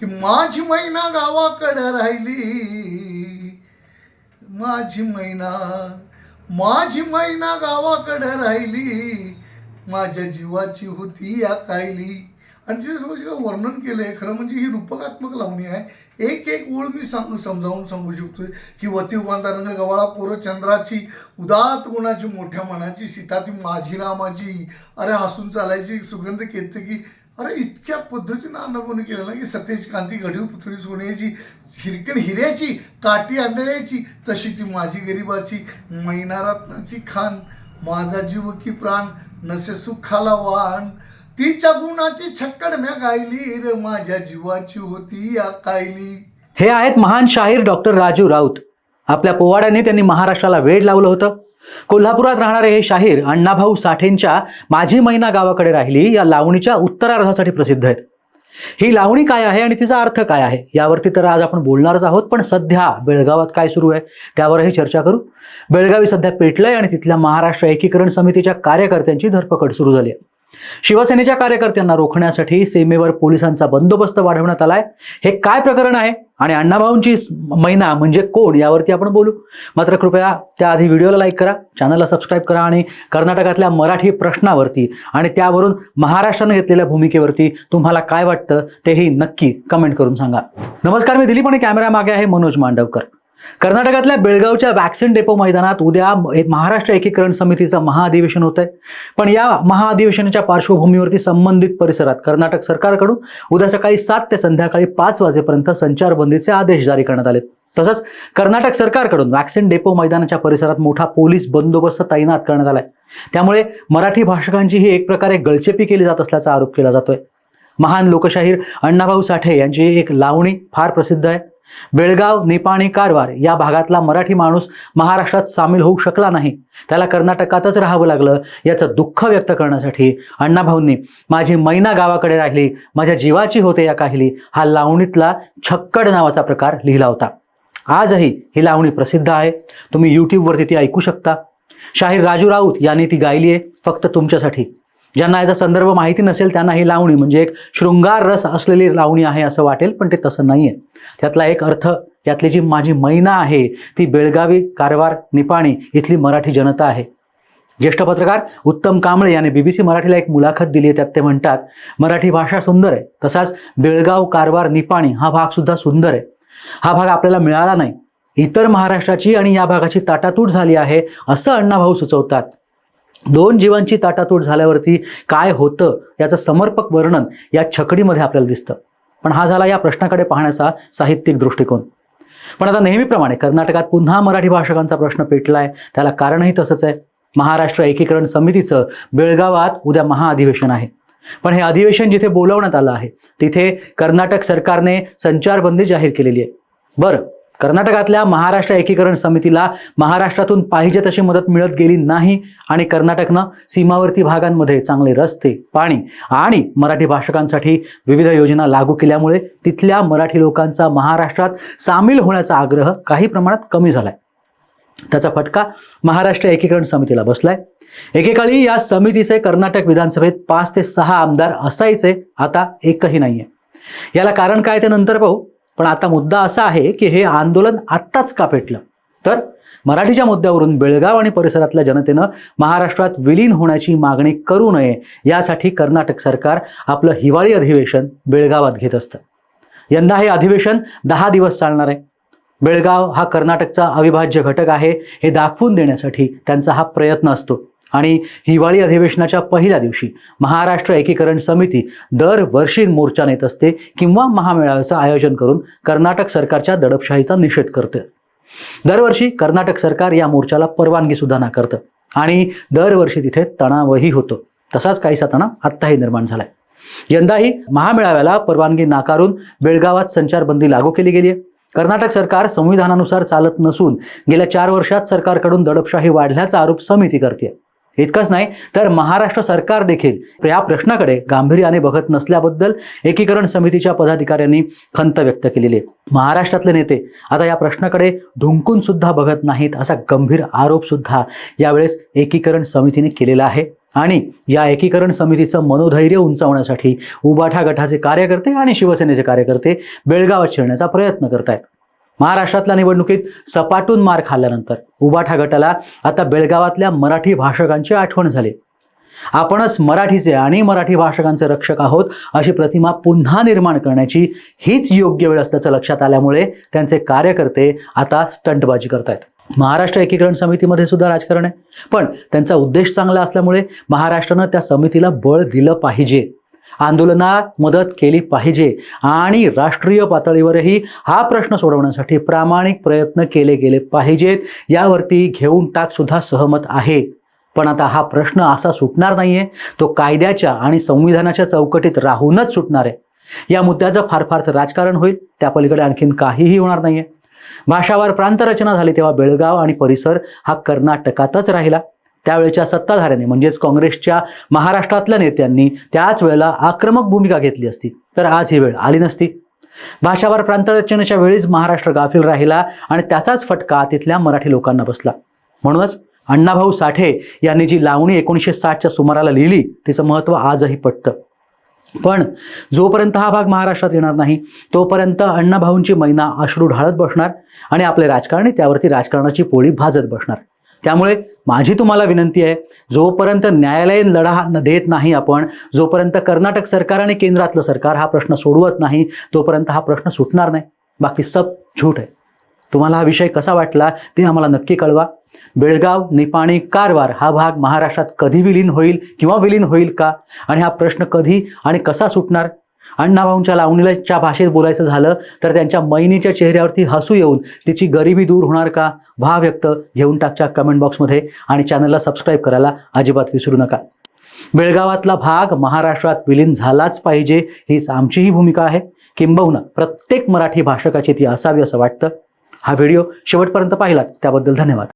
की माझी मैना गावाकडे राहिली. माझी मैना माझी मैना गावाकडे राहिली. माझ्या जीवाची होती या कायली. आणि तिथे जे वर्णन केलं आहे खरं म्हणजे ही रूपकात्मक लावणी आहे. एक एक ओळ मी सांग समजावून सांगू शकतो की वती उबांधा रंग गवाळा पोर चंद्राची उदात गुणाची मोठ्या मनाची सीता ती माझी रामाची. अरे हसून चालायची सुगंध केते की अरे इतक्या पद्धतीनं अन्नपूर्ण केलं ना की सतेज कांती घडीव पुतळी सोन्याची हिरकण हिऱ्याची काठी आंधळ्याची तशी ती माझी गरिबाची मैनारत्नाची खान माझा जीव की प्राण नसे सुखाला वाण. तिच्या गुणाची छक्कड म्या गायली रे माझ्या जीवाची होती या कायली. हे आहेत महान शाहीर डॉक्टर राजू राऊत. आपल्या पोवाड्याने त्यांनी महाराष्ट्राला वेड लावलं होतं. कोल्हापुरात राहणारे हे शाहीर अण्णाभाऊ साठेंच्या माझी मैना गावाकडे राहिली या लावणीच्या उत्तरार्धासाठी प्रसिद्ध आहेत. ही लावणी काय आहे आणि तिचा अर्थ काय आहे? यावरती तर आज आपण बोलणारच आहोत पण सध्या बेळगावात काय सुरू आहे? त्यावरही चर्चा करू. बेळगावी सध्या पेटलंय आणि तिथल्या महाराष्ट्र एकीकरण समितीच्या कार्यकर्त्यांची धरपकड सुरू झाली आहे. शिवसेनेच्या कार्यकर्त्यांना रोखण्यासाठी सीमेवर पोलिसांचा बंदोबस्त वाढवण्यात आलाय. हे काय प्रकरण आहे? आणि अण्णाभाऊंची महिना म्हणजे कोण यावरती आपण बोलू. मात्र कृपया त्याआधी व्हिडिओला लाईक करा चॅनलला सबस्क्राईब करा आणि कर्नाटकातल्या मराठी प्रश्नावरती आणि त्यावरून महाराष्ट्रानं घेतलेल्या भूमिकेवरती तुम्हाला काय वाटतं तेही नक्की कमेंट करून सांगा. नमस्कार मी दिलीप आणि कॅमेरा मागे आहे मनोज मांडवकर. कर्नाटकातल्या बेळगावच्या वॅक्सिन डेपो मैदानात उद्या महाराष्ट्र एकीकरण समितीचं महाअधिवेशन होत आहे पण या महाअधिवेशनाच्या पार्श्वभूमीवरती संबंधित परिसरात कर्नाटक सरकारकडून उद्या सकाळी सात ते संध्याकाळी पाच वाजेपर्यंत संचारबंदीचे आदेश जारी करण्यात आले तसंच कर्नाटक सरकारकडून वॅक्सिन डेपो मैदानाच्या परिसरात मोठा पोलीस बंदोबस्त तैनात करण्यात आलाय. त्यामुळे मराठी भाषकांची ही एक प्रकारे गळचेपी केली जात असल्याचा आरोप केला जातोय. महान लोकशाहीर अण्णाभाऊ साठे यांची एक लावणी फार प्रसिद्ध आहे. बेळगाव निपाणी कारवार या भागातला मराठी माणूस महाराष्ट्रात सामील होऊ शकला नाही. त्याला कर्नाटकातच राहावं लागलं याचं दुःख व्यक्त करण्यासाठी अण्णाभाऊंनी माझी मैना गावाकडे राहिली माझ्या जीवाची होते या काहिली हा लावणीतला छक्कड नावाचा प्रकार लिहिला होता. आजही ही लावणी प्रसिद्ध आहे. तुम्ही यूट्यूबवरती ती ऐकू शकता. शाहीर राजू राऊत यांनी ती गायली आहे फक्त तुमच्यासाठी. ज्यांना याचा संदर्भ माहिती नसेल त्यांना ही लावणी म्हणजे एक शृंगार रस असलेली लावणी आहे असं वाटेल पण ते तसं नाही आहे त्यातला एक अर्थ यातली जी माझी मैना आहे ती बेळगावी कारवार निपाणी इथली मराठी जनता आहे. ज्येष्ठ पत्रकार उत्तम कांबळे यांनी बीबीसी मराठीला एक मुलाखत दिली आहे त्यात ते म्हणतात मराठी भाषा सुंदर आहे तसाच बेळगाव कारवार निपाणी हा भाग सुद्धा सुंदर आहे. हा भाग आपल्याला मिळाला नाही. इतर महाराष्ट्राची आणि या भागाची ताटातूट झाली आहे असं अण्णाभाऊ सुचवतात. दोन जीवांची ताटातूट झाल्यावरती काय होतं याचं समर्पक वर्णन या छकडीमध्ये आपल्याला दिसतं. पण हा झाला या प्रश्नाकडे पाहण्याचा साहित्यिक दृष्टिकोन. पण आता नेहमीप्रमाणे कर्नाटकात पुन्हा मराठी भाषकांचा प्रश्न पेटलाय त्याला कारणही तसंच आहे. महाराष्ट्र एकीकरण समितीचं बेळगावात उद्या महाअधिवेशन आहे. पण हे अधिवेशन जिथे बोलवण्यात आलं आहे तिथे कर्नाटक सरकारने संचारबंदी जाहीर केलेली आहे. बरं कर्नाटकातल्या महाराष्ट्र एकीकरण समितीला महाराष्ट्रातून पाहिजे तशी मदत मिळत गेली नाही आणि कर्नाटकनं सीमावर्ती भागांमध्ये चांगले रस्ते पाणी आणि मराठी भाषकांसाठी विविध योजना लागू केल्यामुळे तिथल्या मराठी लोकांचा महाराष्ट्रात सामील होण्याचा आग्रह काही प्रमाणात कमी झालाय. त्याचा फटका महाराष्ट्र एकीकरण समितीला बसलाय. एकेकाळी या समितीचे कर्नाटक विधानसभेत पाच ते सहा आमदार असायचे आता एकही नाहीये. याला कारण काय ते नंतर पाहू. पण आता मुद्दा असा आहे की हे आंदोलन आत्ताच का पेटलं? तर मराठीच्या मुद्द्यावरून बेळगाव आणि परिसरातल्या जनतेनं महाराष्ट्रात विलीन होण्याची मागणी करू नये यासाठी कर्नाटक सरकार आपलं हिवाळी अधिवेशन बेळगावात घेत असतं. यंदा हे अधिवेशन दहा दिवस चालणार आहे. बेळगाव हा कर्नाटकचा अविभाज्य घटक आहे हे दाखवून देण्यासाठी त्यांचा हा प्रयत्न असतो. आणि हिवाळी अधिवेशनाच्या पहिल्या दिवशी महाराष्ट्र एकीकरण समिती दरवर्षी मोर्चा नेत असते किंवा महामेळाव्याचं आयोजन करून कर्नाटक सरकारच्या दडपशाहीचा निषेध करते. दरवर्षी कर्नाटक सरकार या मोर्चाला परवानगी सुद्धा नाकारतं आणि दरवर्षी तिथे तणावही होतो. तसाच काहीसा तणाव आत्ताही निर्माण झालाय. यंदाही महामेळाव्याला परवानगी नाकारून बेळगावात संचारबंदी लागू केली गेली आहे कर्नाटक सरकार संविधानानुसार चालत नसून गेल्या चार वर्षात सरकारकडून दडपशाही वाढल्याचा आरोप समिती करते इतकंच नाही तर महाराष्ट्र सरकार देखील या प्रश्नाकडे गांभीर्याने बघत नसल्याबद्दल एकीकरण समितीच्या पदाधिकाऱ्यांनी खंत व्यक्त केलेली आहे. महाराष्ट्रातले नेते आता या प्रश्नाकडे ढुंकून सुद्धा बघत नाहीत असा गंभीर आरोप सुद्धा यावेळेस एकीकरण समितीने केलेला आहे. आणि या एकीकरण समितीचं मनोधैर्य उंचावण्यासाठी उबाठा गटाचे कार्यकर्ते आणि शिवसेनेचे कार्यकर्ते बेळगावात शिरण्याचा प्रयत्न करत आहेत महाराष्ट्रातल्या निवडणुकीत सपाटून मार खाल्ल्यानंतर उबाठा गटाला आता बेळगावातल्या मराठी भाषकांची आठवण झाली. आपणच मराठीचे आणि मराठी भाषकांचे रक्षक आहोत अशी प्रतिमा पुन्हा निर्माण करण्याची हीच योग्य वेळ असल्याचं लक्षात आल्यामुळे त्यांचे कार्यकर्ते आता स्टंटबाजी करतायत. महाराष्ट्र एकीकरण समितीमध्ये सुद्धा राजकारण आहे. पण त्यांचा उद्देश चांगला असल्यामुळे महाराष्ट्रानं त्या समितीला बळ दिलं पाहिजे. आंदोलनात मदत केली पाहिजे. आणि राष्ट्रीय पातळीवरही हा प्रश्न सोडवण्यासाठी प्रामाणिक प्रयत्न केले गेले पाहिजेत. यावरती घेऊन टाकसुद्धा सहमत आहे. पण आता हा प्रश्न असा सुटणार नाहीये. तो कायद्याच्या आणि संविधानाच्या चौकटीत राहूनच सुटणार आहे. या मुद्द्याचं फार फार तर राजकारण होईल. त्या पलीकडे आणखीन काहीही होणार नाहीये. भाषावार प्रांतरचना झाली तेव्हा बेळगाव आणि परिसर हा कर्नाटकातच राहिला. त्यावेळेच्या सत्ताधाऱ्यांनी म्हणजेच काँग्रेसच्या महाराष्ट्रातल्या नेत्यांनी त्याच वेळेला आक्रमक भूमिका घेतली असती. तर आज ही वेळ आली नसती. भाषावार प्रांतरचनेच्या वेळीच महाराष्ट्र गाफील राहिला आणि त्याचाच फटका तिथल्या मराठी लोकांना बसला. म्हणूनच अण्णाभाऊ साठे यांनी जी लावणी एकोणीसशे साठच्या सुमाराला लिहिली तिचं महत्त्व आजही पटतं. पण जोपर्यंत हा भाग महाराष्ट्रात येणार नाही तोपर्यंत अण्णाभाऊंची मैना अश्रू ढाळत बसणार आणि आपले राजकारणी त्यावरती राजकारणाची पोळी भाजत बसणार. त्यामुळे माझी तुम्हाला विनंती आहे जोपर्यंत न्यायालयीन लढा न देत नाही आपण जोपर्यंत कर्नाटक सरकार आणि केंद्रातलं सरकार हा प्रश्न सोडवत नाही तोपर्यंत हा प्रश्न सुटणार नाही. बाकी सब झूट आहे. तुम्हाला हा विषय कसा वाटला ते आम्हाला नक्की कळवा. बेळगाव निपाणी कारवार हा भाग महाराष्ट्रात कधी विलीन होईल किंवा विलीन होईल का? आणि हा प्रश्न कधी आणि कसा सुटणार? अण्णाभाऊंच्या लावणीच्या भाषेत बोलायचं झालं तर त्यांच्या मैनीच्या चेहऱ्यावरती हसू येऊन तिची गरिबी दूर होणार का? भा व्यक्त घेऊन टाकच्या कमेंट बॉक्समध्ये आणि चॅनलला सबस्क्राईब करायला अजिबात विसरू नका. बेळगावातला भाग महाराष्ट्रात विलीन झालाच पाहिजे हीच आमचीही भूमिका आहे. किंबहुना प्रत्येक मराठी भाषकाची ती असावी असं वाटतं. हा व्हिडिओ शेवटपर्यंत पाहिलात त्याबद्दल धन्यवाद.